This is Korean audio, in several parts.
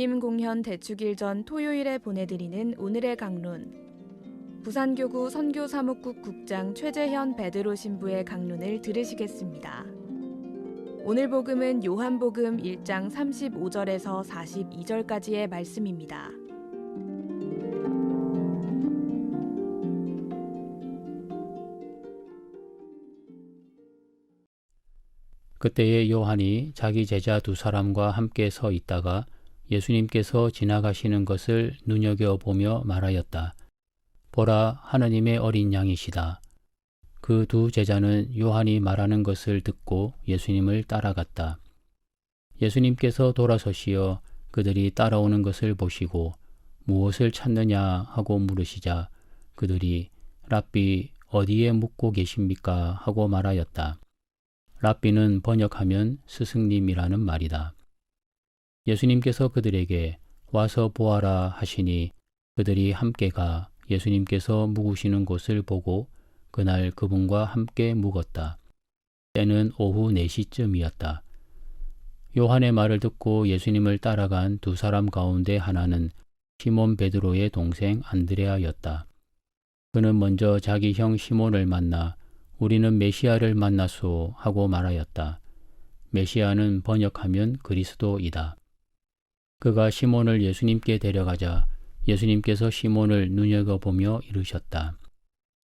주님 공현 대축일 전 토요일에 보내드리는 오늘의 강론. 부산교구 선교사목국 국장 최재현 베드로 신부의 강론을 들으시겠습니다. 오늘 복음은 요한복음 1장 35절에서 42절까지의 말씀입니다. 그때에 요한이 자기 제자 두 사람과 함께 서 있다가 예수님께서 지나가시는 것을 눈여겨보며 말하였다. 보라, 하느님의 어린 양이시다. 그 두 제자는 요한이 말하는 것을 듣고 예수님을 따라갔다. 예수님께서 돌아서시어 그들이 따라오는 것을 보시고 무엇을 찾느냐 하고 물으시자 그들이 랍비 어디에 묵고 계십니까 하고 말하였다. 랍비는 번역하면 스승님이라는 말이다. 예수님께서 그들에게 와서 보아라 하시니 그들이 함께 가 예수님께서 묵으시는 곳을 보고 그날 그분과 함께 묵었다. 때는 오후 4시쯤이었다. 요한의 말을 듣고 예수님을 따라간 두 사람 가운데 하나는 시몬 베드로의 동생 안드레아였다. 그는 먼저 자기 형 시몬을 만나 우리는 메시아를 만났소 하고 말하였다. 메시아는 번역하면 그리스도이다. 그가 시몬을 예수님께 데려가자 예수님께서 시몬을 눈여겨보며 이르셨다.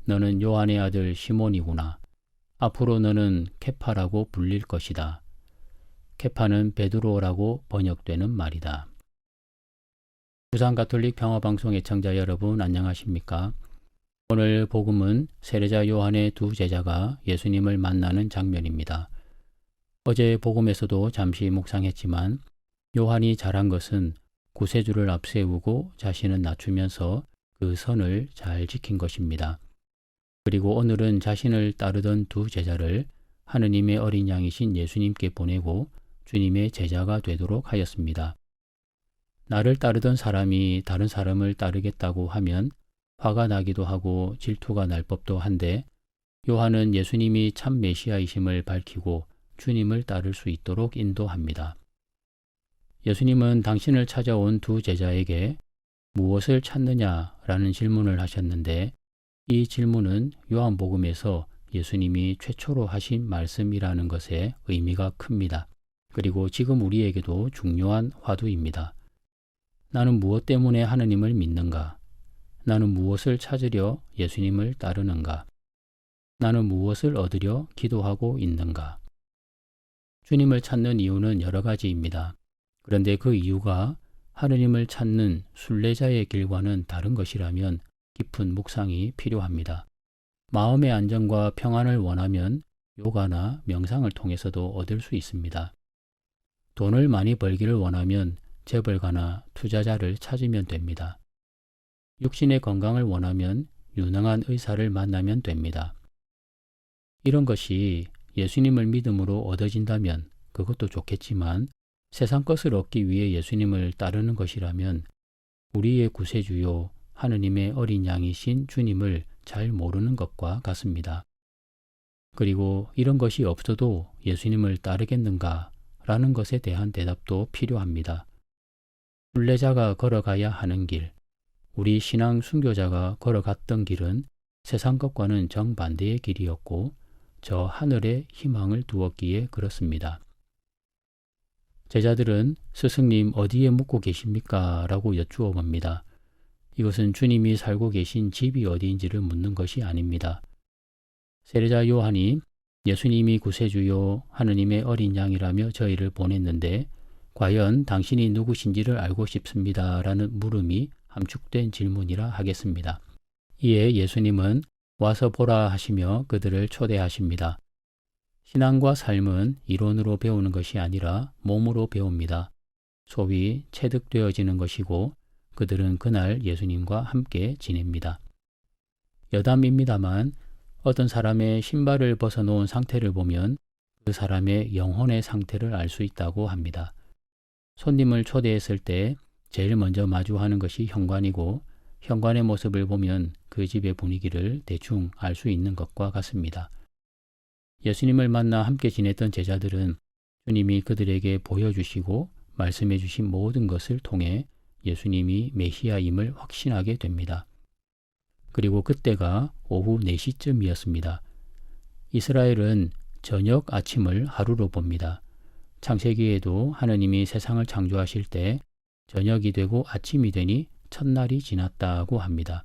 너는 요한의 아들 시몬이구나. 앞으로 너는 케파라고 불릴 것이다. 케파는 베드로라고 번역되는 말이다. 부산 가톨릭 평화방송 애청자 여러분 안녕하십니까? 오늘 복음은 세례자 요한의 두 제자가 예수님을 만나는 장면입니다. 어제 복음에서도 잠시 묵상했지만 요한이 잘한 것은 구세주를 앞세우고 자신은 낮추면서 그 선을 잘 지킨 것입니다. 그리고 오늘은 자신을 따르던 두 제자를 하느님의 어린 양이신 예수님께 보내고 주님의 제자가 되도록 하였습니다. 나를 따르던 사람이 다른 사람을 따르겠다고 하면 화가 나기도 하고 질투가 날 법도 한데 요한은 예수님이 참 메시아이심을 밝히고 주님을 따를 수 있도록 인도합니다. 예수님은 당신을 찾아온 두 제자에게 무엇을 찾느냐라는 질문을 하셨는데 이 질문은 요한복음에서 예수님이 최초로 하신 말씀이라는 것에 의미가 큽니다. 그리고 지금 우리에게도 중요한 화두입니다. 나는 무엇 때문에 하느님을 믿는가? 나는 무엇을 찾으려 예수님을 따르는가? 나는 무엇을 얻으려 기도하고 있는가? 주님을 찾는 이유는 여러 가지입니다. 그런데 그 이유가 하느님을 찾는 순례자의 길과는 다른 것이라면 깊은 묵상이 필요합니다. 마음의 안정과 평안을 원하면 요가나 명상을 통해서도 얻을 수 있습니다. 돈을 많이 벌기를 원하면 재벌가나 투자자를 찾으면 됩니다. 육신의 건강을 원하면 유능한 의사를 만나면 됩니다. 이런 것이 예수님을 믿음으로 얻어진다면 그것도 좋겠지만 세상 것을 얻기 위해 예수님을 따르는 것이라면 우리의 구세주요 하느님의 어린 양이신 주님을 잘 모르는 것과 같습니다. 그리고 이런 것이 없어도 예수님을 따르겠는가 라는 것에 대한 대답도 필요합니다. 순례자가 걸어가야 하는 길, 우리 신앙 순교자가 걸어갔던 길은 세상 것과는 정반대의 길이었고 저 하늘에 희망을 두었기에 그렇습니다. 제자들은 스승님 어디에 묵고 계십니까? 라고 여쭈어 봅니다. 이것은 주님이 살고 계신 집이 어디인지를 묻는 것이 아닙니다. 세례자 요한이 예수님이 구세주요 하느님의 어린 양이라며 저희를 보냈는데 과연 당신이 누구신지를 알고 싶습니다. 라는 물음이 함축된 질문이라 하겠습니다. 이에 예수님은 와서 보라 하시며 그들을 초대하십니다. 신앙과 삶은 이론으로 배우는 것이 아니라 몸으로 배웁니다. 소위 체득되어지는 것이고 그들은 그날 예수님과 함께 지냅니다. 여담입니다만 어떤 사람의 신발을 벗어놓은 상태를 보면 그 사람의 영혼의 상태를 알 수 있다고 합니다. 손님을 초대했을 때 제일 먼저 마주하는 것이 현관이고 현관의 모습을 보면 그 집의 분위기를 대충 알 수 있는 것과 같습니다. 예수님을 만나 함께 지냈던 제자들은 주님이 그들에게 보여주시고 말씀해 주신 모든 것을 통해 예수님이 메시아임을 확신하게 됩니다. 그리고 그때가 오후 4시쯤이었습니다. 이스라엘은 저녁 아침을 하루로 봅니다. 창세기에도 하느님이 세상을 창조하실 때 저녁이 되고 아침이 되니 첫날이 지났다고 합니다.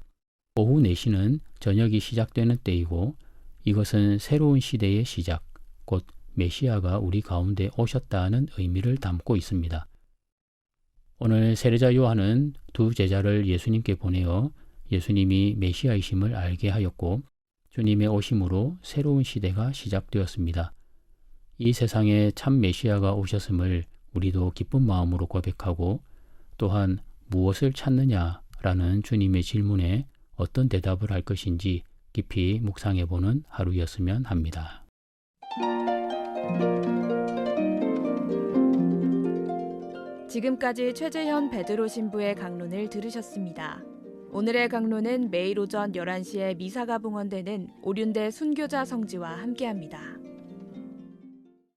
오후 4시는 저녁이 시작되는 때이고 이것은 새로운 시대의 시작, 곧 메시아가 우리 가운데 오셨다는 의미를 담고 있습니다. 오늘 세례자 요한은 두 제자를 예수님께 보내어 예수님이 메시아이심을 알게 하였고 주님의 오심으로 새로운 시대가 시작되었습니다. 이 세상에 참 메시아가 오셨음을 우리도 기쁜 마음으로 고백하고 또한 무엇을 찾느냐라는 주님의 질문에 어떤 대답을 할 것인지 깊이 묵상해 보는 하루였으면 합니다. 지금까지 최재현 베드로 신부의 강론을 들으셨습니다. 오늘의 강론은 매일 오전 11시에 미사가 봉헌되는 오륜대 순교자 성지와 함께합니다.